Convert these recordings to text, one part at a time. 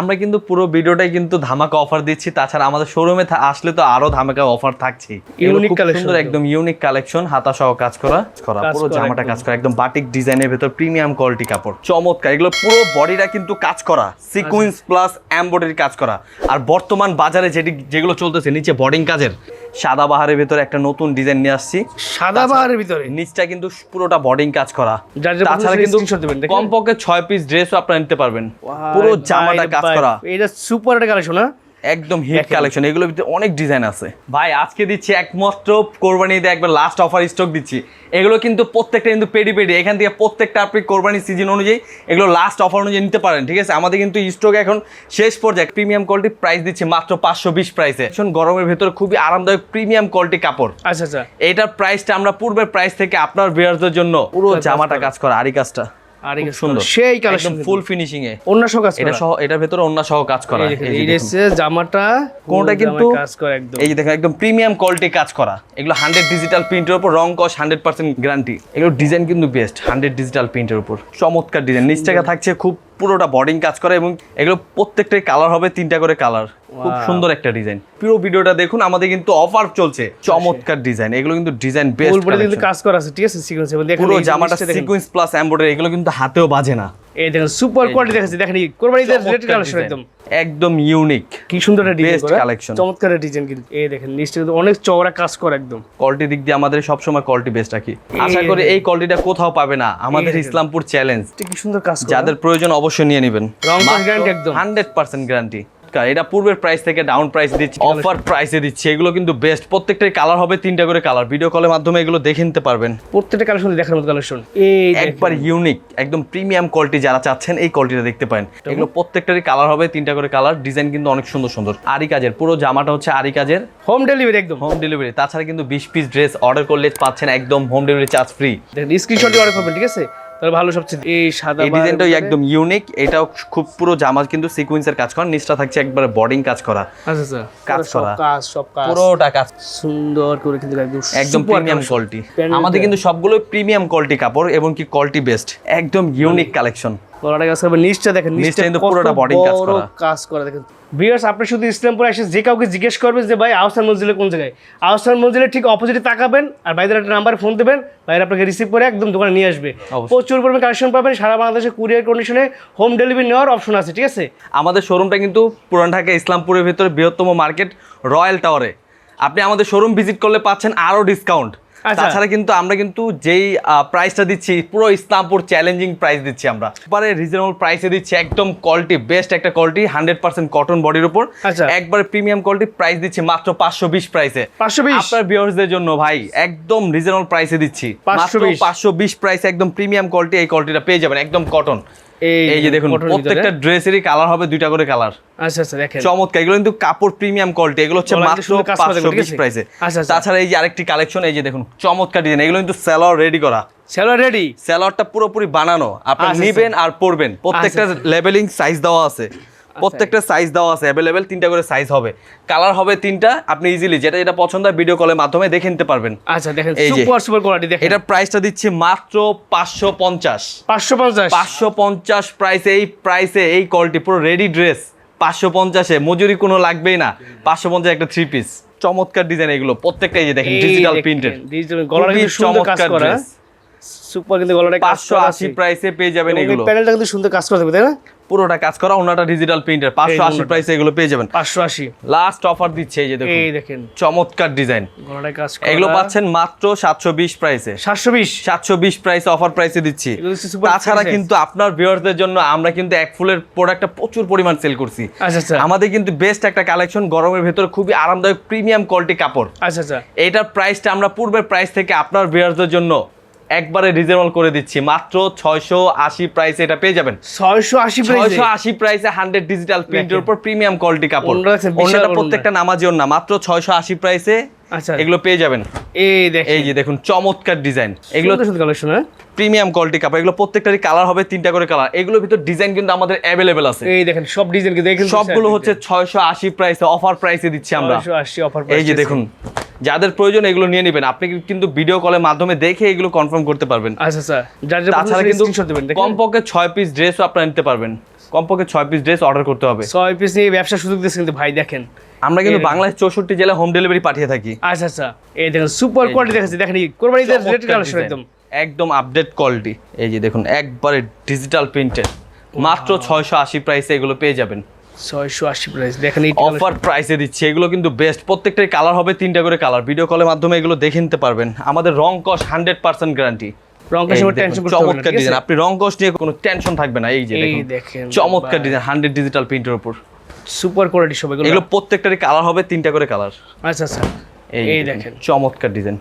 আমরা কিন্তু পুরো ভিডিওটাই কিন্তু ধামাকা অফার দিচ্ছি। তাছাড়া আমাদের শোরুমে আসলে তো আরও ধামাকা অফার থাকছে। ইউনিক কালেকশন একদম ইউনিক কালেকশন হাতা সহ কাজ করা করা পুরো জামাটা একদম। কাজ করা একদম বাটিক ডিজাইনের ভেতর প্রিমিয়াম কোয়ালিটি কাপড়। চমৎকার এগুলো পুরো বডিটা কিন্তু কাজ করা। সিকোয়েন্স প্লাস এমব্রয়ডারি কাজ করা। আর বর্তমান বাজারে যেটি যেগুলো চলতেছে নিচে বডিং কাজের সাদা বাহারের ভিতরে একটা নতুন ডিজাইন নিয়ে আসছি। সাদা বাহারের ভিতরে? নিচটা কিন্তু পুরোটা বডিং কাজ করা। যার তাছাড়া কিন্তু? কমপক্ষে ছয় পিস ড্রেসও আপনারা নিতে পারবেন। পুরো জামাটা কাজ করা। এটা সুপার একটা কালেকশন হ্যাঁ? একদম হিট কালেকশন এগুলোর ভিতরে অনেক ডিজাইন আছে। ভাই আজকে দিচ্ছি একমাত্র কোরবানি ঈদে একবার লাস্ট অফার স্টক দিচ্ছি। এগুলো কিন্তু প্রত্যেকটা কিন্তু পেডি পেডি এখান থেকে প্রত্যেকটা আপনি কোরবানি সিজন অনুযায়ী এগুলো লাস্ট অফার অনুযায়ী নিতে পারেন ঠিক আছে? আমাদের কিন্তু স্টক এখন শেষ পর্যায়ে প্রিমিয়াম কোয়ালিটি প্রাইস দিচ্ছি মাত্র পাঁচশো বিশ প্রাইসে এখন গরমের ভেতরে খুবই আরামদায়ক প্রিমিয়াম কোয়ালিটি কাপড়। আচ্ছা আচ্ছা। এটার প্রাইসটা আমরা পূর্বের প্রাইস থেকে আপনার ভিউয়ারদের জন্য। পুরো জামাটা কাজ করা আরি কাজটা। আর খুব সুন্দর। সেই কালেকশন ফুল ফিনিশিং এ অন্য সব কাজ এটা সহ এটার ভেতরে অন্য সহ কাজ করা। এই দেখেন, এই যে এই দেখুন। হচ্ছে জামাটা কোনটা কিন্তু কাজ করা একদম। এই যে দেখেন একদম প্রিমিয়াম কোয়ালিটি কাজ করা। এগুলো হান্ড্রেড ডিজিটাল প্রিন্টের উপর রং কস গ্যারান্টি এগুলো ডিজাইন কিন্তু বেস্ট হান্ড্রেড ডিজিটাল প্রিন্টের উপর। চমৎকার ডিজাইন নিচ থেকে থাকছে খুব পুরোটা বর্ডিং কাজ করে এবং এগুলো প্রত্যেকটাই কালার হবে তিনটা করে কালার। খুব সুন্দর একটা ডিজাইন। পুরো ভিডিওটা দেখুন আমাদের কিন্তু অফার চলছে। চমৎকার ডিজাইন এগুলো কিন্তু ডিজাইন বেস্ট কাজ করা আছে ঠিক আছে? সিকোয়েন্স পুরো জামাটা। সিকোয়েন্স প্লাস এমব্রয়ডারি এগুলো কিন্তু হাতেও বাজে না। এই দেখেন সুপার কোয়ালিটি দেখাচ্ছি। দেখেন কোরবানিদের রেড কালেকশন একদম। একদম ইউনিক কি সুন্দর একটা ডিজাইন করা। collection। চমৎকার ডিজাইন কিন্তু। এই দেখেন নিশ্চয় কিন্তু অনেক চওড়া কাজ করা একদম। কোয়ালিটি দিক দিয়ে আমাদের সবসময় কোয়ালিটি বেস্ট রাখি। আশা করি এই কোয়ালিটিটা কোথাও পাবে না। আমাদের ইসলামপুর চ্যালেঞ্জ কি সুন্দর কাজ যাদের প্রয়োজন অবশ্যই নিয়ে নেবেন। রং গ্যারান্টি একদম। একদম। হান্ড্রেড পার্সেন্ট গ্যারান্টি এটা পূর্বের প্রাইস থেকে ডাউন প্রাইস দিচ্ছি অফার প্রাইসে দিচ্ছি এগুলো কিন্তু বেস্ট প্রত্যেকটাই কালার হবে তিনটা করে কালার ভিডিও কলের মাধ্যমে এগুলো দেখে নিতে পারবেন। প্রত্যেকটা কালেকশন দেখার মতো কালেকশন এই একবার ইউনিক একদম প্রিমিয়াম কোয়ালিটি যারা চাচ্ছেন এই কোয়ালিটিটা দেখতে পারেন। এগুলো প্রত্যেকটারই কালার হবে তিনটা করে কালার ডিজাইন কিন্তু অনেক সুন্দর সুন্দর। আরি কাজের পুরো জামাটা হচ্ছে আরি কাজের। হোম ডেলিভারি একদম। হোম ডেলিভারি তাছাড়া কিন্তু বিশ পিস ড্রেস অর্ডার করলে পাচ্ছেন একদম হোম ডেলিভারি চার্জ ফ্রি দেখেন স্ক্রিনশটই অর্ডার করবেন ঠিক আছে? তাহলে ভালো সবচেয়ে এই সাদা এই ডিজাইনটাও একদম ইউনিক এটাও খুব পুরো জামা কিন্তু সিকোয়েন্সের কাজ করা নিচটা থাকছে একবারে বডিং কাজ করা। আচ্ছা আচ্ছা। কাজ করা। কাজ সব কাজ। পুরোটা কাজ। সুন্দর করে কিন্তু একদম একদম প্রিমিয়াম কোয়ালিটি আমাদের কিন্তু সবগুলো প্রিমিয়াম কোয়ালিটি কাপড় এবং কি কোয়ালিটি বেস্ট একদম ইউনিক কালেকশন গলাটা কাজ করবে। নিচটা দেখেন নিচটা কিন্তু পুরোটা boarding কাজ বড় করা। কাজ করা। দেখেন ভিউয়ার্স আপনি শুধু ইসলামপুর এসে যে কাউকে জিজ্ঞেস করবেন যে ভাই আহসান মঞ্জিলে কোন জায়গায়? আহসান ঠিক অপোজিটে তাকাবেন আর ভাইদের একটা নাম্বার ফোন দেবেন ভাইরা আপনাকে রিসিভ করে একদম দোকানে নিয়ে আসবে। প্রচুর পরিমাণে কালেকশন পাবেন সারা বাংলাদেশে কুরিয়ার কন্ডিশনে হোম ডেলিভারি নেওয়ার অপশন আছে ঠিক আছে? আমাদের শোরুমটা কিন্তু পুরান ঢাকা ইসলামপুরের ভিতরে বৃহত্তম মার্কেট রয়্যাল টাওয়ারে আপনি আমাদের শোরুম ভিজিট করলে পাচ্ছেন আরও ডিসকাউন্ট। তাছাড়া কিন্তু আমরা কিন্তু যেই প্রাইসটা দিচ্ছি পুরো ইসলামপুর চ্যালেঞ্জিং প্রাইস দিচ্ছি আমরা। পরে রিজনেবল প্রাইসে দিচ্ছি একদম কোয়ালিটি বেস্ট একটা কোয়ালিটি হান্ড্রেড পার্সেন্ট কটন বডির উপর। আচ্ছা। একবারে প্রিমিয়াম কোয়ালিটি প্রাইস দিচ্ছি মাত্র পাঁচশো বিশ প্রাইসে 520? আপনার ভিউয়ার্সদের জন্য ভাই একদম রিজনেবল প্রাইসে দিচ্ছি। মাত্র 520 পাঁচশো বিশ প্রাইসে একদম প্রিমিয়াম কোয়ালিটি এই কোয়ালিটিটা পেয়ে যাবেন একদম কটন এই যে দেখুন। প্রত্যেকটা ড্রেসেরই কালার হবে দুইটা করে কালার আচ্ছা আচ্ছা দেখেন চমৎকার এগুলো কিন্তু কাপড় প্রিমিয়াম কোয়ালিটি এগুলো হচ্ছে মাত্র? প্রাইসে আচ্ছা। তাছাড়া এই যে আরেকটি কালেকশন এই যে দেখুন চমৎকার ডিজাইন এগুলো কিন্তু রেডি করা রেডি পুরোপুরি বানানো আপনি আর পরবেন প্রত্যেকটা। লেভেলিং সাইজ দেওয়া আছে প্রত্যেকটা সাইজ দেওয়া আছে অ্যাভেলেবেল তিনটা করে সাইজ হবে। কালার হবে তিনটা আপনি ইজিলি যেটা যেটা পছন্দ হয় ভিডিও কলের মাধ্যমে দেখে নিতে পারবেন। আচ্ছা দেখেন। সুপার সুপার কোয়ালিটি দেখেন। এটার প্রাইসটা দিচ্ছি মাত্র পাঁচশো পঞ্চাশ। পাঁচশো পঞ্চাশ। পাঁচশো পঞ্চাশ প্রাইসে এই প্রাইসে এই কোয়ালিটি পুরো রেডি ড্রেস পাঁচশো পঞ্চাশে মজুরি কোনো লাগবেই না। পাঁচশো পঞ্চাশ একটা থ্রি পিস চমৎকার ডিজাইন এগুলো প্রত্যেকটা এই যে দেখেন ডিজিটাল প্রিন্টেড ডিজিটাল গলাটা কিন্তু সুন্দর কাজ করা। সুপার কিন্তু গলাটা কাজ পাঁচশো করা আশি প্রাইসে পেয়ে যাবেন এগুলো। প্যানেলটা কিন্তু সুন্দর কাজ করা থাকবে তাই না? পুরোটা কাজ করা ওনাটা ডিজিটাল প্রিন্টের পাঁচশো আশি। প্রাইসে এগুলো পেয়ে যাবেন। পাঁচশো আশি। লাস্ট অফার দিচ্ছে এই যে দেখুন। এই দেখেন। চমৎকার ডিজাইন কাজ এগুলো পাচ্ছেন মাত্র সাতশো বিশ প্রাইসে সাতশো বিশ। সাতশো বিশ প্রাইসে অফার প্রাইসে দিচ্ছি। তাছাড়া কিন্তু আপনার ভিউয়ারদের জন্য আমরা কিন্তু এক ফুলের প্রোডাক্টটা প্রচুর পরিমাণ সেল করছি। আচ্ছা আচ্ছা। আমাদের কিন্তু বেস্ট একটা কালেকশন গরমের ভেতর খুবই আরামদায়ক প্রিমিয়াম কোয়ালিটি কাপড়। আচ্ছা আচ্ছা। এইটার প্রাইসটা আমরা পূর্বের প্রাইস থেকে আপনার ভিউয়ারদের জন্য একবারে রিজনেবল করে দিচ্ছি। মাত্র ছয়শো আশি প্রাইসে এটা পেয়ে যাবেন। ছয়শো আশি ছয়শো আশি প্রাইসে হান্ড্রেড ডিজিটাল প্রিন্টের উপর প্রিমিয়াম কোয়ালিটি কাপড়। প্রত্যেকটা নামাজি না মাত্র ছয়শো আশি প্রাইসে আচ্ছা। এগুলো পেয়ে যাবেন। এই দেখেন। এই যে দেখুন চমৎকার ডিজাইন এগুলো কালেকশন প্রিমিয়াম কোয়ালিটি কাপড়। এগুলো প্রত্যেকটারই কালার হবে তিনটা করে কালার এগুলোর ভিতর ডিজাইন কিন্তু আমাদের অ্যাভেলেবেল আছে। এই দেখেন সব ডিজাইন কিন্তু সবগুলো হচ্ছে ছয়শো আশি প্রাইসে অফার প্রাইসে দিচ্ছি আমরা। অফার এই যে দেখুন যাদের প্রয়োজন এগুলো নিয়ে নেবেন। আপনি কিন্তু ভিডিও কলের মাধ্যমে দেখে এগুলো কনফার্ম করতে পারবেন। আচ্ছা আচ্ছা। যার যে তাছাড়া কিন্তু স্ক্রিনশট দেবেন দেখেন। কমপক্ষে ছয় পিস ড্রেসও আপনারা নিতে পারবেন। কমপক্ষে ছয় পিস ড্রেস অর্ডার করতে হবে। ছয় পিস নিয়ে ব্যবসা সুযোগ দিচ্ছে কিন্তু ভাই দেখেন। আমরা কিন্তু। বাংলাদেশ চৌষট্টি জেলায় হোম ডেলিভারি পাঠিয়ে থাকি। আচ্ছা আচ্ছা। এই দেখেন সুপার কোয়ালিটি দেখাচ্ছি দেখেন কোরবানিদের রেট চমৎকার কালেকশন। একদম। একদম আপডেট কোয়ালিটি এই যে দেখুন একবারে ডিজিটাল প্রিন্টেড মাত্র ছয়শো আশি প্রাইসে এগুলো পেয়ে যাবেন। ছয়শো আশি প্রাইস দেখেন এই অফার প্রাইসে দিচ্ছে। এগুলো কিন্তু বেস্ট প্রত্যেকটাই কালার হবে তিনটা করে কালার ভিডিও কলের মাধ্যমে এগুলো দেখে নিতে পারবেন। আমাদের রং কস গ্যারান্টি রং টেনশন চমৎকার ডিজাইন আপনি রং কস নিয়ে কোনো টেনশন থাকবে না। এই যে দেখেন চমৎকার ডিজাইন হান্ড্রেড ডিজিটাল প্রিন্টের উপর। সুপার কোয়ালিটি সব এগুলো এগুলো প্রত্যেকটারই কালার হবে তিনটা করে কালার আচ্ছা আচ্ছা। এই দেখেন চমৎকার ডিজাইন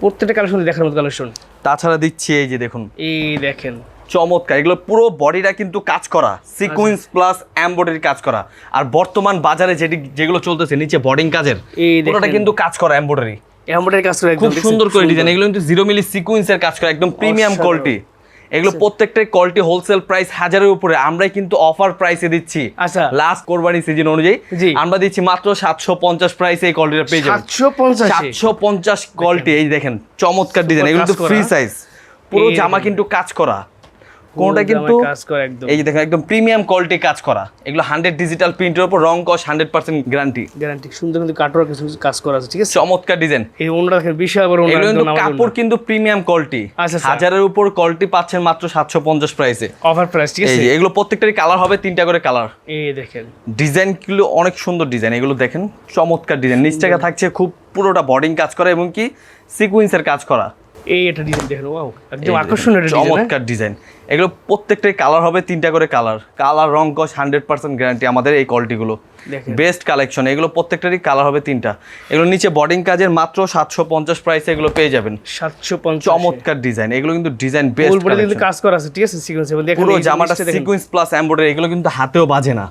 প্রত্যেকটা কালেকশন দেখার মতো কালেকশন তাছাড়া দিচ্ছি এই যে দেখুন। এই দেখেন চমৎকার। এগুলো পুরো বডিটা কিন্তু কাজ করা। সিকুয়েন্স প্লাস এমব্রয়ডারি কাজ করা। আর বর্তমান বাজারে যেটি যেগুলো চলতেছে নিচে বডিং কাজের এই পুরোটা কিন্তু কাজ করা এমব্রয়ডারি এমব্রয়ডারি কাজ করে খুব সুন্দর করে ডিজাইন এগুলো কিন্তু জিরো মিলি সিকুয়েন্সের কাজ করা একদম প্রিমিয়াম। কোয়ালিটি এগুলো প্রত্যেকটাই কোয়ালিটি হোলসেল প্রাইস হাজারের উপরে। আমরাই কিন্তু অফার প্রাইসে দিচ্ছি। আচ্ছা। লাস্ট কোরবানি সিজন অনুযায়ী। আমরা দিচ্ছি মাত্র সাতশো পঞ্চাশ প্রাইসে এই কোয়ালিটিটা পেয়ে যাবেন। সাতশো পঞ্চাশ সাতশো পঞ্চাশ কোয়ালিটি এই দেখেন চমৎকার ডিজাইন এগুলো ফ্রি সাইজ পুরো জামা কিন্তু কাজ করা। কোনটা কিন্তু কাজ করে একদম। এই যে দেখেন একদম প্রিমিয়াম কোয়ালিটি কাজ করা। এগুলো হান্ড্রেড ডিজিটাল প্রিন্টের উপর রং কস হান্ড্রেড পার্সেন্ট গ্যারান্টি গ্যারান্টি সুন্দর কিন্তু কাটোয়ার কিছু কাজ করা আছে ঠিক আছে? চমৎকার ডিজাইন এই ওনরা দেখেন বিশাল বড় এগুলো কিন্তু কাপড় কিন্তু প্রিমিয়াম কোয়ালিটি আচ্ছা, আচ্ছা। হাজারের উপর কোয়ালিটি পাচ্ছেন মাত্র সাতশো পঞ্চাশ প্রাইসে অফার প্রাইস ঠিক আছে? এগুলো প্রত্যেকটারই কালার হবে তিনটা করে কালার এই দেখেন। ডিজাইনগুলো অনেক সুন্দর ডিজাইন এগুলো দেখেন চমৎকার ডিজাইন নিচ থাকছে খুব পুরোটা বডিং কাজ করা এবং কি সিকুয়েন্সের কাজ করা। এই একটা ডিজাইন দেখেন ওয়াও একদম আকর্ষণীয় ডিজাইন চমৎকার ডিজাইন এগুলো প্রত্যেকটাই কালার হবে তিনটা করে কালার কালার রং কস হান্ড্রেড পার্সেন্ট গ্যারান্টি আমাদের এই কোয়ালিটিগুলো বেস্ট কালেকশন এগুলো প্রত্যেকটারই কালার হবে তিনটা। এগুলো নিচে বডিং কাজের মাত্র সাতশো পঞ্চাশ প্রাইসে এগুলো পেয়ে যাবেন। সাতশো পঞ্চাশ। চমৎকার ডিজাইন এগুলো কিন্তু ডিজাইন বেস্ট কিন্তু কাজ করা আছে ঠিক আছে? সিকোয়েন্স পুরো জামাটা সিকুয়েন্স প্লাস এমব্রয়ডারি এগুলো কিন্তু হাতেও বাজে না।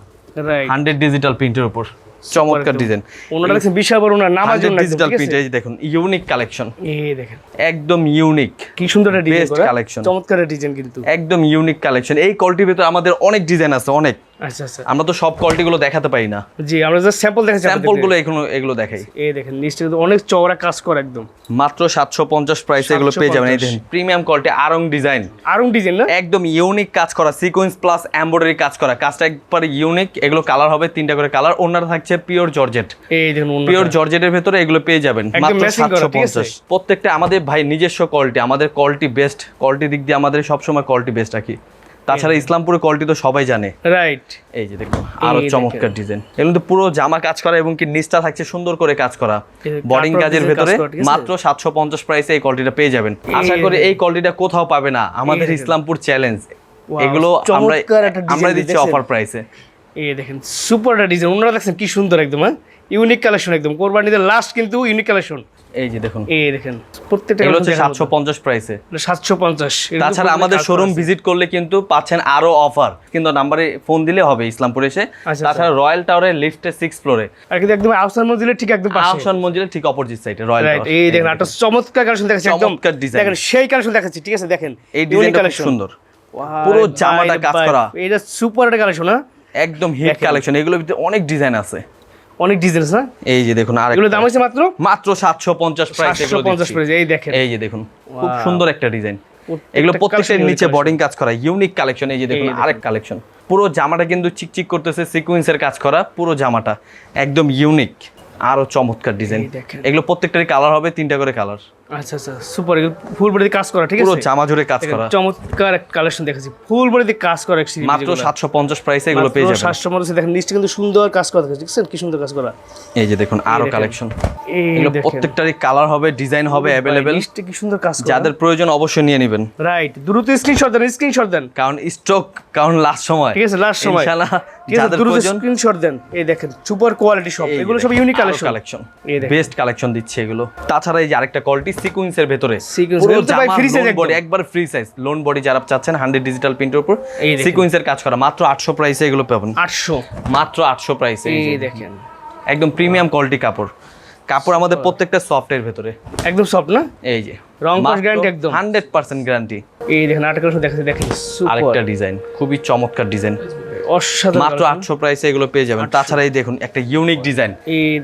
হান্ড্রেড ডিজিটাল প্রিন্টের উপর। চমৎকার ডিজাইন ওনারা দেখছেন বিশাল বড় ওনার নামাজ জন্য ডিজিটাল প্রিন্ট এই দেখুন ইউনিক কালেকশন এই দেখেন। একদম ইউনিক কি সুন্দর একটা ডিজাইন কালেকশন করা। চমৎকার ডিজাইন কিন্তু। একদম ইউনিক কালেকশন এই কোয়ালিটির ভিতরে আমাদের অনেক ডিজাইন আছে অনেক। আচ্ছা আচ্ছা। আমরা তো সব কোয়ালিটিগুলো দেখাতে পারি না। জি আমরা জাস্ট স্যাম্পল দেখাচ্ছি স্যাম্পল আপনাদেরকে। গুলো এগুলো এগুলো দেখাই। এই দেখেন নিচটা কিন্তু অনেক চওড়া কাজ করা একদম। মাত্র সাতশো পঞ্চাশ প্রাইসে এগুলো পেয়ে যাবেন। এই দেখেন premium quality Aarong design Aarong design না? একদম ইউনিক কাজ করা সিকোয়েন্স প্লাস এমব্রয়ডারি কাজ করা। কাজটা একবারে ইউনিক এগুলো কালার হবে তিনটা করে কালার ওনার থাকছে পিওর জর্জেট এই দেখুন পিওর জর্জেটের ভেতরে এগুলো পেয়ে যাবেন। মাত্র matching করা, সাতশো ঠিক আছে? পঞ্চাশ। প্রত্যেকটা আমাদের ভাই নিজস্ব কোয়ালিটি আমাদের কোয়ালিটি বেস্ট কোয়ালিটি দিক দিয়ে আমাদের সবসময় কোয়ালিটি বেস্ট রাখি। তাছাড়া ইসলামপুরের কোয়ালিটি তো সবাই জানে। রাইট এই যে দেখুন আরও চমৎকার ডিজাইন এগুলো কিন্তু পুরো জামা কাজ করা এবং কি নিচটা থাকছে সুন্দর করে কাজ করা। বডিং কাজের ভেতরে? মাত্র সাতশো পঞ্চাশ প্রাইসে এই কোয়ালিটিটা পেয়ে যাবেন। আশা করি এই কোয়ালিটিটা কোথাও পাবে না। আমাদের ইসলামপুর চ্যালেঞ্জ এগুলো আমরা আমরা দিচ্ছি অফার প্রাইসে এই দেখেন সুপার ডিজাইন ওনারা দেখছেন কি সুন্দর একদম হ্যাঁ? ইউনিক কালেকশন একদম। কোরবানিদের লাস্ট কিন্তু ইউনিক কালেকশন এই যে দেখুন। এই দেখেন প্রত্যেকটা এগুলো হচ্ছে সাতশো পঞ্চাশ প্রাইসে সাতশো পঞ্চাশ। তাছাড়া আমাদের শোরুম ভিজিট করলে কিন্তু পাচ্ছেন আরও অফার কিন্তু নাম্বারে ফোন দিলে হবে ইসলামপুর এসে। আচ্ছা। তাছাড়া রয়্যাল টাওয়ারের লিফটে সিক্স ফ্লোরে আর কিন্তু একদম আহসান মঞ্জিলের ঠিক একদম পাশে। আহসান মঞ্জিলের ঠিক অপোজিট সাইডে রয়্যাল রাইট এই দেখেন একটা চমৎকার কালেকশন দেখাচ্ছি একদম। চমৎকার design। দেখেন সেই কালেকশন দেখাচ্ছি ঠিক আছে দেখেন। এই ডিজাইনটা খুব সুন্দর। পুরো জামাটা কাজ করা। এটা সুপার একটা কালেকশন হ্যাঁ? একদম হিট কালেকশন এগুলোর ভিতরে অনেক ডিজাইন আছে। অনেক ডিজাইন না এই যে দেখুন আর এগুলো দাম হচ্ছে মাত্র? মাত্র সাতশো পঞ্চাশ প্রাইস এগুলো পঞ্চাশ দিচ্ছি। প্রাইস এই দেখেন। এই যে দেখুন খুব সুন্দর একটা ডিজাইন এগুলো প্রত্যেকটার নিচে বর্ডিং কাজ করা ইউনিক কালেকশন এই যে দেখুন আরেক কালেকশন পুরো জামাটা কিন্তু চিকচিক করতেছে সিকোয়েন্সের কাজ করা পুরো জামাটা। একদম ইউনিক আরও চমৎকার ডিজাইন এগুলো প্রত্যেকটারই কালার হবে তিনটা করে কালার আচ্ছা আচ্ছা সুপার ফুল বডিতে কাজ করা ঠিক পুরো আছে? জামা জুড়ে কাজ করা। চমৎকার একটা কালেকশন দেখেছি ফুল বডিতে কাজ করা এক series মাত্র যেগুলো। সাতশো পঞ্চাশ প্রাইসে এগুলো পেয়ে যাবেন। সাতশো মধ্যে দেখেন নিচটা কিন্তু সুন্দর কাজ করা দেখছেন? কি সুন্দর কাজ করা। এই যে দেখুন আরও কালেকশন এগুলো প্রত্যেকটারই কালার হবে ডিজাইন হবে নিচটা কি সুন্দর কাজ করা। যাদের প্রয়োজন অবশ্যই নিয়ে নেবেন। রাইট দ্রুত স্ক্রিনশট দেন স্ক্রিনশট দেন। কারণ স্টক কারণ লাস্ট সময়। ঠিক আছে লাস্ট সময়। ইনশাআল্লাহ ঠিক আছে দ্রুত স্ক্রিনশট দেন। এই দেখেন সুপার কোয়ালিটি সব এগুলো সব ইউনিক কালেকশন কালেকশন এই দেখেন। বেস্ট কালেকশন দিচ্ছে এগুলো। তাছাড়া এই যে আরেকটা কোয়ালিটি সিকুয়েন্সের ভেতরে। বডি একবার ফ্রি সাইজ লোন বডি যারা চাচ্ছেন হান্ড্রেড ডিজিটাল প্রিন্টের উপর। সিকুয়েন্সের কাজ করা। মাত্র আটশো প্রাইসে এগুলো পাবেন। আটশো। মাত্র আটশো প্রাইসে এই দেখেন। একদম প্রিমিয়াম কোয়ালিটি কাপড়। কাপড় আমাদের প্রত্যেকটা সফটের ভেতরে। একদম সফট না? এই যে। রং guarantee একদম। হান্ড্রেড পার্সেন্ট গ্যারান্টি এই দেখেন দেখাচ্ছি দেখেন। সুপার আরেকটা ডিজাইন খুবই চমৎকার ডিজাইন অসাধারণ মাত্র colour। আটশো প্রাইসে এগুলো পেয়ে যাবেন। তাছাড়া এই দেখুন একটা ইউনিক ডিজাইন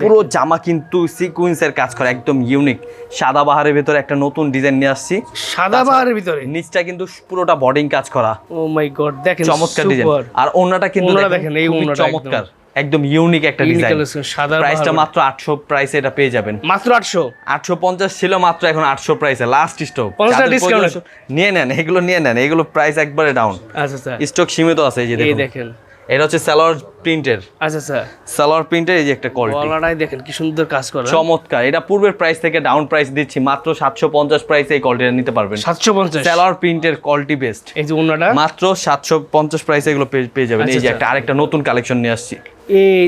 পুরো জামা কিন্তু সিকুয়েন্সের কাজ করে একদম ইউনিক সাদা বাহারের ভিতরে একটা নতুন ডিজাইন নিয়ে আসছি। সাদা বাহারের ভিতরে? নিচটা কিন্তু পুরোটা বডিং কাজ করা। ও মাই গড দেখেন চমৎকার ডিজাইন আর ওন্নাটা কিন্তু দেখেন এই খুবই চমৎকার। একদম ইউনিক একটা ডিজাইন সাদা প্রাইসটা। মাত্র আটশো প্রাইসে এটা পেয়ে যাবেন। মাত্র আটশো? আটশো পঞ্চাশ ছিল মাত্র এখন আটশো প্রাইসে লাস্ট স্টক 50 ডিসকাউন্ট নিয়ে নেন এগুলো নিয়ে নেন। এগুলো প্রাইস একবারে ডাউন আচ্ছা স্যার স্টক সীমিত আছে এই যে এই দেখুন। এটা হচ্ছে সালোয়ার প্রিন্টের। আচ্ছা আচ্ছা। সালোয়ার প্রিন্টের এই যে একটা কোয়ালিটি গলাটাই দেখেন কি সুন্দর কাজ করা। চমৎকার। এটা পূর্বের প্রাইস থেকে ডাউন প্রাইস দিচ্ছি মাত্র সাতশো পঞ্চাশ প্রাইসে এই কোয়ালিটিটা নিতে পারবেন। সাতশো পঞ্চাশ। সালোয়ার প্রিন্টের কোয়ালিটি বেস্ট এই যে অন্যটা মাত্র সাতশো পঞ্চাশ প্রাইসে এগুলো পেয়ে- যাবেন। এই আচ্ছা, যে আচ্ছা। একটা আরেকটা নতুন কালেকশন নিয়ে আসছি।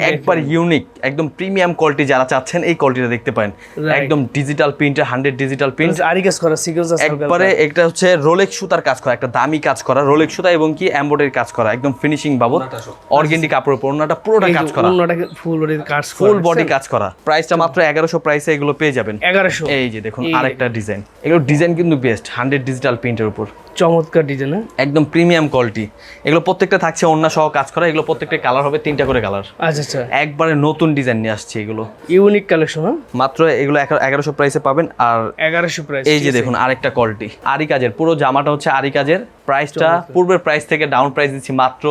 একবার ইউনিক একদম প্রিমিয়াম কোয়ালিটি যারা চাচ্ছেন এই কোয়ালিটিটা দেখতে পারেন। একদম ডিজিটাল প্রিন্টের হান্ড্রেড ডিজিটাল প্রিন্ট আরি কাজ করা সিকোয়েন্স একবারে। এটা হচ্ছে রোলেক্স সুতার কাজ করা একটা দামি কাজ করা রোলেক্স সুতা এবং কি এমব্রয়ডারি কাজ করা একদম ফিনিশিং বাবদ। অর্গেন্ডি কাপড়ের উপর পুরোটা কাজ করা। অন্যটাকে ফুল বডি কাজ করা ফুল বডি কাজ করা। প্রাইসটা মাত্র এগারোশো প্রাইসে এগুলো পেয়ে যাবেন। এগারোশো। এই যে দেখুন আরেকটা ডিজাইন এগুলো ডিজাইন কিন্তু বেস্ট হান্ড্রেড ডিজিটাল প্রিন্টের উপর। চমৎকার ডিজাইন হ্যাঁ? একদম প্রিমিয়াম কোয়ালিটি এগুলো প্রত্যেকটা থাকছে অন্য সহ কাজ করা। এগুলো প্রত্যেকটা কালার হবে তিনটা করে কালার আচ্ছা আচ্ছা। একবারে নতুন ডিজাইন নিয়ে আসছে এগুলো। ইউনিক কালেকশন হ্যাঁ? মাত্র এগুলো এগারোশো প্রাইসে পাবেন আর এগারোশো প্রাইস এই যে দেখুন আরেকটা কোয়ালিটি আরি কাজের পুরো জামাটা হচ্ছে আরি কাজের। প্রাইসটা পূর্বের প্রাইস থেকে ডাউন প্রাইস দিচ্ছি মাত্র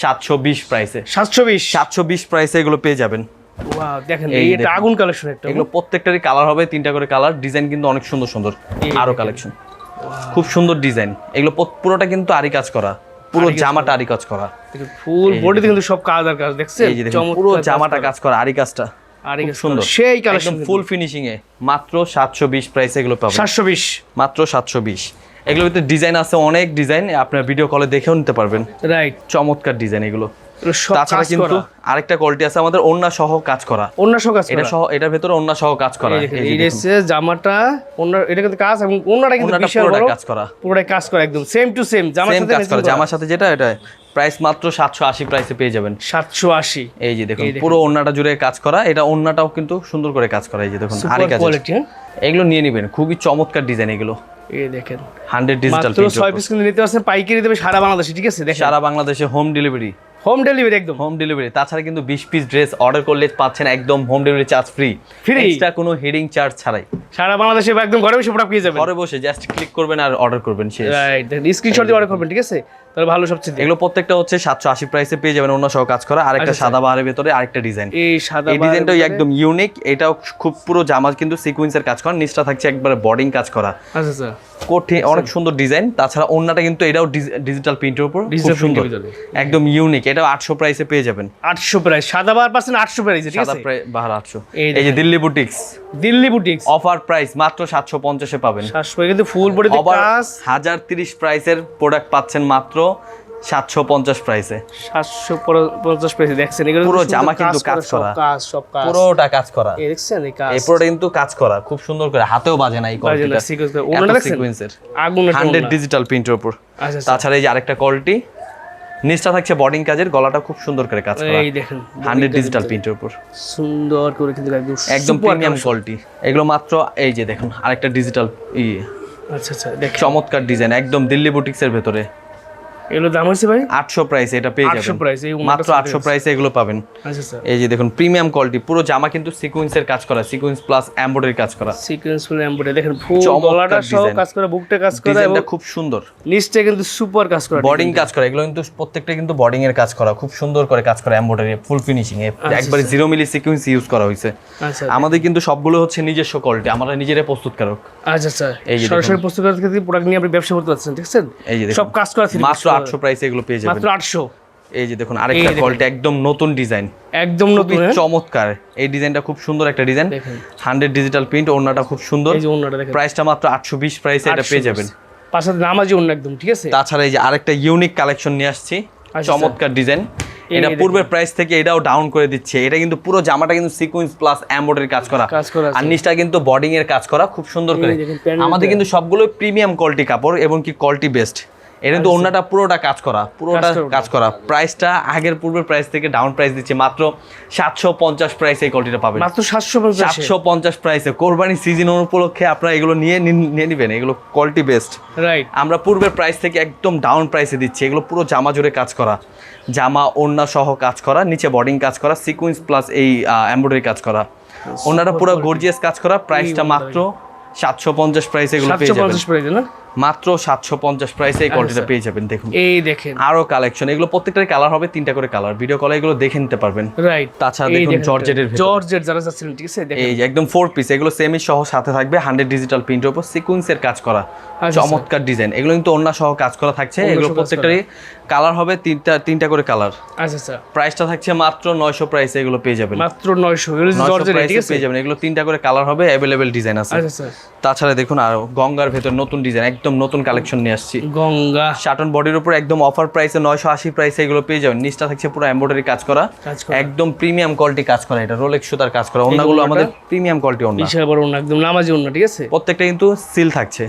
সাতশো বিশ প্রাইসে সাতশো বিশ? সাতশো বিশ প্রাইসে এগুলো পেয়ে যাবেন। দেখেন এই এই এটা আগুন কালেকশন একটা। এগুলো প্রত্যেকটারই কালার হবে তিনটা করে কালার ডিজাইন কিন্তু অনেক সুন্দর সুন্দর। আরও কালেকশন খুব সুন্দর ডিজাইন এগুলো পুরোটা কিন্তু আরি কাজ করা। পুরো জামাটা আরি কাজ করা। ফুল বডিতে কিন্তু সব কাজ আর দেখছেন? পুরো জামাটা কাজ করা আরি কাজটা। সুন্দর সুন্দর। সেই কালেকশন ফুল ফিনিশিং এ। মাত্র সাতশো বিশ প্রাইসে এগুলো পাবেন। সাতশো বিশ। মাত্র সাতশো বিশ। এগুলোর ভিতরে ডিজাইন আছে অনেক ডিজাইন আপনার ভিডিও কলে দেখেও নিতে পারবেন। রাইট চমৎকার ডিজাইন এগুলো। সব তাছাড়া কিন্তু আরেকটা কোয়ালিটি আছে আমাদের সহ কাজ করা। অন্য সহ কাজ এটা সহ এটার ভেতরে সহ কাজ করা। এই জামাটা এটা কিন্তু কাজ এবং অন্যটা কিন্তু বিশাল বড়। কাজ করা। পুরোটাই কাজ করা একদম সেম টু সেম জামার সাথে জামার সাথে যেটা এটা প্রাইস মাত্র সাতশো আশি প্রাইসে পেয়ে যাবেন। সাতশো আশি। এই যে দেখুন পুরো ওন্নাটা জুড়ে কাজ করা। এটা ওন্নাটাও কিন্তু সুন্দর করে কাজ করা এই যে দেখুন হ্যাঁ। এগুলো নিয়ে নেবেন খুবই চমৎকার ডিজাইন এগুলো। এই দেখেন। হান্ড্রেড ডিজিটাল মাত্র ছয় পিস কিন্তু নিতে পারছেন পাইকারি দেবে সারা বাংলাদেশে ঠিক আছে? সারা বাংলাদেশে হোম ডেলিভারি হোম ডেলিভারি একদম। হোম ডেলিভারি তাছাড়া কিন্তু বিশ পিস ড্রেস অর্ডার করলে পাচ্ছেন একদম home delivery charge free? Extra কোনো হেডিং চার্জ ছাড়াই। সারা বাংলাদেশে একদম ঘরে বসে প্রোডাক্ট পেয়ে যাবেন। ঘরে বসে জাস্ট ক্লিক করবেন আর অর্ডার করবেন শেষ। রাইট দেখেন স্ক্রিনশট দিয়ে অর্ডার করবেন ঠিক আছে? তাহলে ভালো সবচেয়ে এগুলো প্রত্যেকটা হচ্ছে সাতশো আশি প্রাইসে পেয়ে যাবেন অন্য সহ কাজ করা আরেকটা আচ্ছা, সাদা বাহারের ভেতরে আরেকটা ডিজাইন এই সাদা এই ডিজাইনটাও একদম ইউনিক এটাও খুব পুরো জামা কিন্তু সিকুয়েন্সের কাজ করা নিচটা থাকছে একবারে বর্ডিং কাজ করা। আচ্ছা আচ্ছা। কঠিন অনেক সুন্দর ডিজাইন তাছাড়া অন্যটা কিন্তু এটাও ডিজিটাল প্রিন্টের উপর খুব সুন্দর। একদম ইউনিক এটাও আটশো প্রাইসে পেয়ে যাবেন। আটশো প্রাইস সাদা বার পার্সেন্ট আটশো প্রাইস ঠিক সাদা আছে? প্রায় বাহার আটশো। এই এই যে Delhi boutiques Delhi boutiques offer price মাত্র সাতশো পঞ্চাশে পাবেন। কিন্তু ফুল বডিতে কাজ। হাজার তিরিশ প্রাইসের প্রোডাক্ট পাচ্ছেন মাত্র সাতশো পঞ্চাশ প্রাইসে সাতশো পঞ্চাশ প্রাইস দেখছেন? এগুলো পুরো জামা কিন্তু কাজ করা। কাজ সব কাজ পুরোটা কাজ করা। এই দেখছেন এই কাজ। এই পুরোটা কিন্তু কাজ করা খুব সুন্দর করে। হাতেও বাজে না এই কোয়ালিটিটা? সিকোয়েন্সের আগুন হান্ড্রেড ডিজিটাল প্রিন্টের উপর। আচ্ছা আচ্ছা। তাছাড়া এই যে আরেকটা কোয়ালিটি নিচটা থাকছে বর্ডিং কাজের গলাটা খুব সুন্দর করে কাজ করা। এই দেখেন হান্ড্রেড ডিজিটাল প্রিন্টের উপর। সুন্দর করে কিন্তু একদম একদম প্রিমিয়াম কোয়ালিটি এগুলো মাত্র এই যে দেখুন আরেকটা ডিজিটাল ই। আচ্ছা আচ্ছা দেখ চমৎকার ডিজাইন একদম দিল্লি বুটিক্সের ভেতরে। এগুলো দাম হচ্ছে ভাই? আটশো প্রাইসে এটা পেয়ে 800 যাবেন। price, এই মাত্র ওনাটা আটশো প্রাইসে এগুলো পাবেন। আচ্ছা আচ্ছা। এই যে দেখুন প্রিমিয়াম কোয়ালিটি পুরো জামা কিন্তু সিকুয়েন্সের কাজ করা সিকুয়েন্স প্লাস এমব্রয়ডারি কাজ করা। সিকোয়েন্স ফুল এমব্রয়ডারি দেখেন ফুল গলাটা সহ কাজ করে বুকটা কাজ করে এবং ডিজাইনটা খুব সুন্দর। নিচটা কিন্তু সুপার কাজ করা বডিং কাজ করা এগুলো কিন্তু প্রত্যেকটা কিন্তু বডিং এর কাজ করা খুব সুন্দর করে কাজ করা এমব্রয়ডারি ফুল ফিনিশিং এ একবারে জিরো মিলি সিকুয়েন্স ইউজ করা হয়েছে। আচ্ছা আমাদের কিন্তু সবগুলো হচ্ছে নিজস্ব কোয়ালিটি আমরা নিজেরাই প্রস্তুতকারক আচ্ছা আচ্ছা। এই যে সরাসরি থেকে প্রোডাক্ট নিয়ে আপনি ব্যবসা করতে পারছেন ঠিক আছে? সব কাজ করা মাত্র আটশো প্রাইসে এগুলো পেয়ে যাবেন। মাত্র আটশো। এই যে দেখুন আরেকটা। কোয়ালিটি একদম নতুন ডিজাইন একদম নতুন হ্যাঁ? চমৎকার। এই ডিজাইনটা খুব সুন্দর একটা ডিজাইন দেখেন। হান্ড্রেড ডিজিটাল প্রিন্ট ওড়নাটা খুব সুন্দর। এই যে অন্যটা দেখেন। প্রাইসটা মাত্র আটশো বিশ প্রাইসে এটা পেয়ে যাবেন। পাশে নামাজি একদম ঠিক আছে? তাছাড়া এই যে আরেকটা ইউনিক কালেকশন নিয়ে আসছি। আচ্ছা, চমৎকার ডিজাইন এটা পূর্বের প্রাইস থেকে এটাও ডাউন করে দিচ্ছে। এটা কিন্তু পুরো জামাটা কিন্তু সিকুয়েন্স প্লাস এমব্রয়ডারি কাজ করা। কাজ করা আর নিচটা কিন্তু বডিং এর কাজ করা খুব সুন্দর করে। আমাদের কিন্তু সবগুলো প্রিমিয়াম কোয়ালিটি কাপড় এবং কি কোয়ালিটি বেস্ট এটা কিন্তু অন্যটা পুরোটা কাজ করা পুরোটা কাজ করা। প্রাইসটা আগের পূর্বের প্রাইস থেকে ডাউন প্রাইস দিচ্ছে মাত্র সাতশো পঞ্চাশ প্রাইস এই কোয়ালিটিটা পাবেন। মাত্র সাতশো সাতশো পঞ্চাশ প্রাইসে কোরবানি সিজন উপলক্ষে আপনারা এগুলো নিয়ে নিয়ে নেবেন এগুলো কোয়ালিটি বেস্ট রাইট আমরা পূর্বের প্রাইস থেকে একদম ডাউন প্রাইসে দিচ্ছি এগুলো পুরো জামা জুড়ে কাজ করা। জামা ওড়না সহ কাজ করা নিচে বডিং কাজ করা সিকুয়েন্স প্লাস এই এমব্রয়ডারি কাজ করা। ওনারা পুরো গর্জিয়াস কাজ করা প্রাইসটা মাত্র সাতশো পঞ্চাশ প্রাইস এগুলো পেয়ে যাবেন। মাত্র সাতশো পঞ্চাশ প্রাইসে এই কোয়ালিটিটা পেয়ে যাবেন দেখুন। এই দেখেন। আরও কালেকশন এগুলো প্রত্যেকটার কালার হবে তিনটা করে কালার ভিডিও কলে এগুলো দেখে নিতে পারবেন। রাইট তাছাড়া দেখুন জর্জেটের ভেতর। জর্জেট যারা যাচ্ছিলেন ঠিক আছে দেখেন। এই একদম ফোর পিস এগুলো সেমি সহ সাথে থাকবে হান্ড্রেড ডিজিটাল প্রিন্টের উপর সিকুয়েন্সের কাজ করা। আচ্ছা, চমৎকার ডিজাইন এগুলো কিন্তু অন্য সহ কাজ করা থাকছে এগুলো প্রত্যেকটারই কালার হবে তিনটা তিনটা করে কালার আচ্ছা আচ্ছা। প্রাইসটা থাকছে মাত্র নয়শো প্রাইসে এগুলো পেয়ে যাবেন। মাত্র নয়শো এগুলো জর্জেট ঠিক আছে? পেয়ে যাবেন। এগুলো তিনটা করে কালার হবে অ্যাভেলেবেল ডিজাইন আছে। আচ্ছা আচ্ছা। তাছাড়া দেখুন আর গঙ্গার ভেতর নতুন ডিজাইন একদম নতুন কালেকশন নিয়ে আসছি। গঙ্গা। শাটন বডির উপর একদম অফার প্রাইসে নয়শো আশি প্রাইসে এগুলো পেয়ে যাবেন। নিচটা থাকছে পুরো এমব্রয়ডারি কাজ করা। একদম প্রিমিয়াম কোয়ালিটি কাজ করা এটা রোলেক্স সুতার কাজ করা। ওড়নাটা? আমাদের প্রিমিয়াম কোয়ালিটি অন্য। বিশাল বড় না একদম নামাজি অন্য ঠিক আছে? প্রত্যেকটা কিন্তু সিল থাকছে।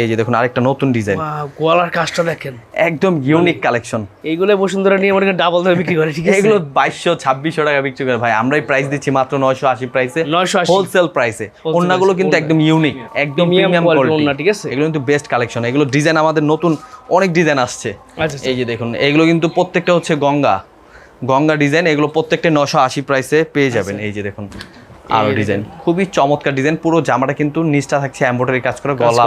এই যে দেখুন আরেকটা নতুন ডিজাইন গলার কাজটা দেখেন। একদম ইউনিক কালেকশন এইগুলো বসুন্ধরা নিয়ে আমাদের ডাবল দামে বিক্রি করে ঠিক আছে? এগুলো বাইশশো ছাব্বিশশো টাকা বিক্রি করে। ভাই আমরাই প্রাইস দিচ্ছি মাত্র নয়শো আশি প্রাইসে নয়শো হোলসেল প্রাইসে অন্যগুলো কিন্তু একদম ইউনিক একদম প্রিমিয়াম কোয়ালিটি ঠিক আছে? এগুলো কিন্তু বেস্ট কালেকশন এগুলো ডিজাইন আমাদের নতুন অনেক ডিজাইন আসছে। আচ্ছা আচ্ছা। এই যে দেখুন এগুলো কিন্তু প্রত্যেকটা হচ্ছে গঙ্গা। গঙ্গা ডিজাইন এগুলো প্রত্যেকটা নশো আশি প্রাইসে পেয়ে যাবেন। আচ্ছা। এই যে দেখুন আরও ডিজাইন খুবই চমৎকার ডিজাইন পুরো জামাটা কিন্তু নিচটা থাকছে এমব্রয়ডারি কাজ করা গলা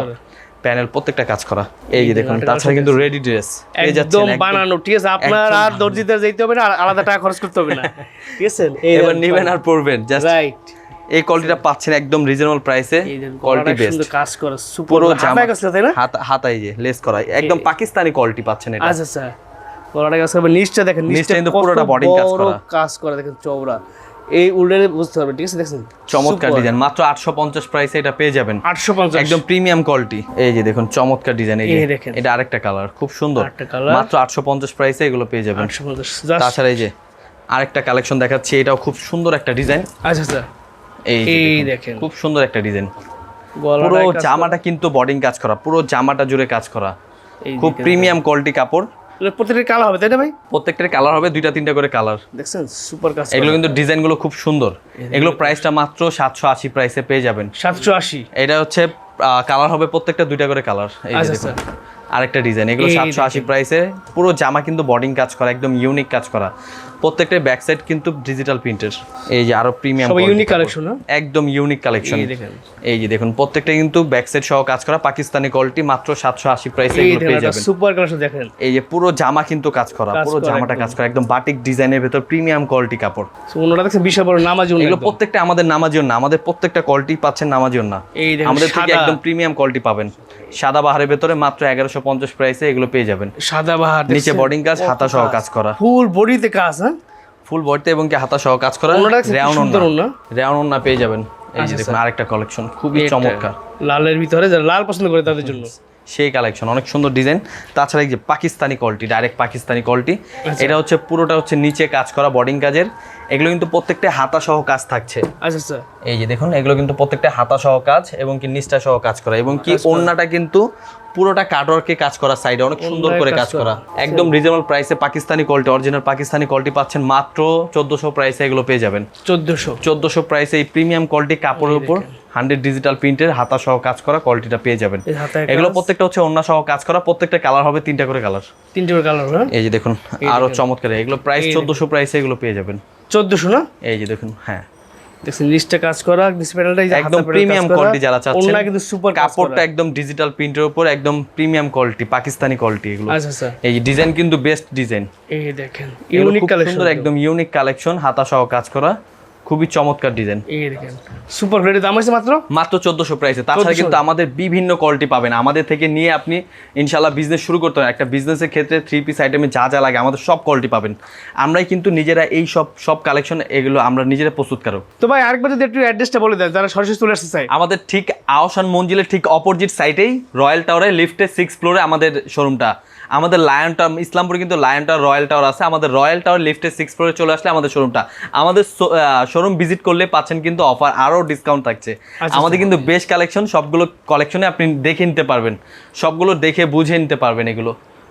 প্যানেল প্রত্যেকটা কাজ করা। এই যে দেখুন তাছাড়া কিন্তু রেডি ড্রেস একদম। বানানো ঠিক আছে? আপনার আর দর্জিতে যেতে হবে না আর আলাদা টাকা খরচ করতে হবে না। ঠিক আছে? এবার নেবেন আর পড়বেন জাস্ট রাইট এই কোয়ালিটিটা পাচ্ছেন একদম রিজনেবল প্রাইসে কোয়ালিটি বেস্ট কাজ করা সুপার পুরো জামা তাই না? হাত হাতাই যে লেস করা। একদম পাকিস্তানি কোয়ালিটি পাচ্ছেন এটা। আচ্ছা আচ্ছা। গলাটা কাজ করবে নিচটা দেখেন নিচটা কিন্তু পুরোটা boarding কাজ বড় করা। কাজ করা দেখেন চওড়া। এই উল্লেনে বুঝতে পারবেন ঠিক আছে দেখছেন চমৎকার ডিজাইন মাত্র আটশো পঞ্চাশ প্রাইসে এটা পেয়ে যাবেন। আটশো পঞ্চাশ। একদম প্রিমিয়াম কোয়ালিটি এই যে দেখুন চমৎকার ডিজাইন এই দেখেন। এটা আরেকটা কালার খুব সুন্দর। মাত্র আটশো পঞ্চাশ প্রাইসে এগুলো পেয়ে যাবেন। আটশো পঞ্চাশ। জাস্ট তাছাড়া এই যে আরেকটা কালেকশন দেখাচ্ছি এটাও খুব সুন্দর একটা ডিজাইন আচ্ছা আচ্ছা। এই দেখুন, খুব সুন্দর একটা ডিজাইন। পুরো জামাটা কিন্তু বডিং কাজ করা পুরো জামাটা জুড়ে কাজ করা। খুব প্রিমিয়াম কোয়ালিটি কাপড়। এগুলো প্রত্যেকটা কালো হবে তাই না ভাই? প্রত্যেকটার কালার হবে দুইটা তিনটা করে কালার দেখছেন সুপার কাজ এগুলো কিন্তু ডিজাইনগুলো খুব সুন্দর। এগুলো প্রাইসটা মাত্র সাতশো আশি প্রাইসে পেয়ে যাবেন। সাতশো আশি। এটা হচ্ছে কালার হবে প্রত্যেকটা দুইটা করে কালার এই আচ্ছা, দেখুন আরেকটা ডিজাইন এগুলো সাতশো আশি প্রাইসে পুরো জামা কিন্তু বডিং কাজ করা একদম ইউনিক কাজ করা। প্রত্যেকটা ব্যাক সাইড কিন্তু ডিজিটাল প্রিন্টের এই যে আরও প্রিমিয়াম ইউনিক কালেকশন একদম ইউনিক কালেকশন এই যে দেখুন প্রত্যেকটা কিন্তু ব্যাক সাইড সহ কাজ করা পাকিস্তানি কোয়ালিটি মাত্র সাতশো আশি প্রাইসে এগুলো পেয়ে যাবেন। সুপার কালেকশন দেখেন। এই যে পুরো জামা কিন্তু কাজ করা পুরো জামাটা কাজ করা একদম বাটিক ডিজাইনের ভেতর প্রিমিয়াম কোয়ালিটি কাপড়। So, অন্যটা দেখছেন বিশাল বড় নামাজি এগুলো প্রত্যেকটা আমাদের নামাজিও না আমাদের প্রত্যেকটা কোয়ালিটি পাচ্ছেন নামাজিও না। এই দেখেন আমাদের থেকে একদম প্রিমিয়াম কোয়ালিটি পাবেন। সাদা বাহারের ভেতরে মাত্র এগারোশো পঞ্চাশ প্রাইসে এগুলো পেয়ে যাবেন। সাদা বাহার নিচে বডিং কাজ হাতা সহ কাজ। করা। ফুল বডিতে কাজ হ্যাঁ? ফুল বডিতে এবং কি হাতা সহ কাজ করা সুন্দর ওন্না। পেয়ে যাবেন। এই যে আচ্ছা, দেখুন আরেকটা কালেকশন খুবই চমৎকার। লালের ভিতরে যারা লাল পছন্দ করে তাদের জন্য। সেই কালেকশন অনেক সুন্দর ডিজাইন তাছাড়া এই যে Pakistani quality direct Pakistani quality আচ্ছা। এটা হচ্ছে পুরোটা হচ্ছে নিচে কাজ করা বডিং কাজের। এগুলো কিন্তু প্রত্যেকটা হাতা সহ কাজ থাকছে। আচ্ছা আচ্ছা এই যে দেখুন এগুলো কিন্তু প্রত্যেকটা হাতা সহ কাজ এবং কি নিচটা সহ কাজ করা। এবং কি ওন্নাটা কিন্তু পুরোটা কাটওয়ার্কে কাজ করা সাইডে অনেক সুন্দর করে কাজ করা। একদম রিজনেবল প্রাইসে Pakistani quality original Pakistani quality পাচ্ছেন মাত্র চোদ্দোশো প্রাইসে এগুলো পেয়ে যাবেন। চোদ্দশো। চোদ্দোশো প্রাইসে এই প্রিমিয়াম কোয়ালিটি কাপড়ের উপর হান্ড্রেড ডিজিটাল প্রিন্টের হাতা সহ কাজ করা কোয়ালিটিটা পেয়ে যাবেন। এগুলো প্রত্যেকটা হচ্ছে অন্য সহ কাজ করা প্রত্যেকটা কালার হবে তিনটা করে কালার তিনটে করে কালার এই যে দেখুন আরও চমৎকার এগুলো প্রাইস চোদ্দশো প্রাইসে এগুলো পেয়ে যাবেন। চোদ্দশো না? এই যে দেখুন হ্যাঁ। দেখছেন লিস্টটা কাজ করা ডিসপ্লেটা একদম প্রিমিয়াম কোয়ালিটি যারা চাচ্ছেন ওনা কিন্তু সুপার কাপড়টা একদম ডিজিটাল প্রিন্টের উপর একদম প্রিমিয়াম কোয়ালিটি পাকিস্তানি কোয়ালিটি এগুলো। আচ্ছা স্যার এই ডিজাইন কিন্তু বেস্ট ডিজাইন এই দেখেন ইউনিক কালেকশন সুন্দর একদম ইউনিক কালেকশন হাতা সহ কাজ করা। খুবই চমৎকার ডিজাইন এই দেখেন। সুপার গ্রেডের দাম আছে মাত্র? মাত্র চোদ্দশো প্রাইসে তাছাড়া কিন্তু আমাদের বিভিন্ন কোয়ালিটি পাবেন। আমাদের থেকে নিয়ে আপনি ইনশাল্লাহ বিজনেস শুরু করতে পারেন। একটা বিজনেসের ক্ষেত্রে থ্রি পিস আইটেমে যা যা লাগে আমাদের সব কোয়ালিটি পাবেন। আমরাই কিন্তু নিজেরা এই সব সব কালেকশন এগুলো আমরা নিজেরা প্রস্তুতকারক। তো ভাই আরেকবার যদি একটু অ্যাড্রেসটা বলে দেন যারা সরাসরি চলে আসতে চায়। আমাদের ঠিক আওসান মঞ্জিলের ঠিক অপোজিট সাইডেই রয়্যাল টাওয়ারে লিফটে সিক্স ফ্লোরে আমাদের শোরুমটা আমাদের লায়ন টাওয়ার ইসলামপুর কিন্তু লায়ন টাওয়ার রয়্যাল টাওয়ার আছে। আমাদের রয়্যাল টাওয়ার লিফটে সিক্স ফ্লোরে চলে আসলে আমাদের শোরুমটা আমাদের শোরুম ভিজিট করলে পাচ্ছেন কিন্তু অফার আরও ডিসকাউন্ট থাকছে। আচ্ছা। আমাদের কিন্তু বেশ কালেকশন সবগুলো কালেকশনে আপনি দেখে নিতে পারবেন। সবগুলো দেখে বুঝে নিতে পারবেন এগুলো।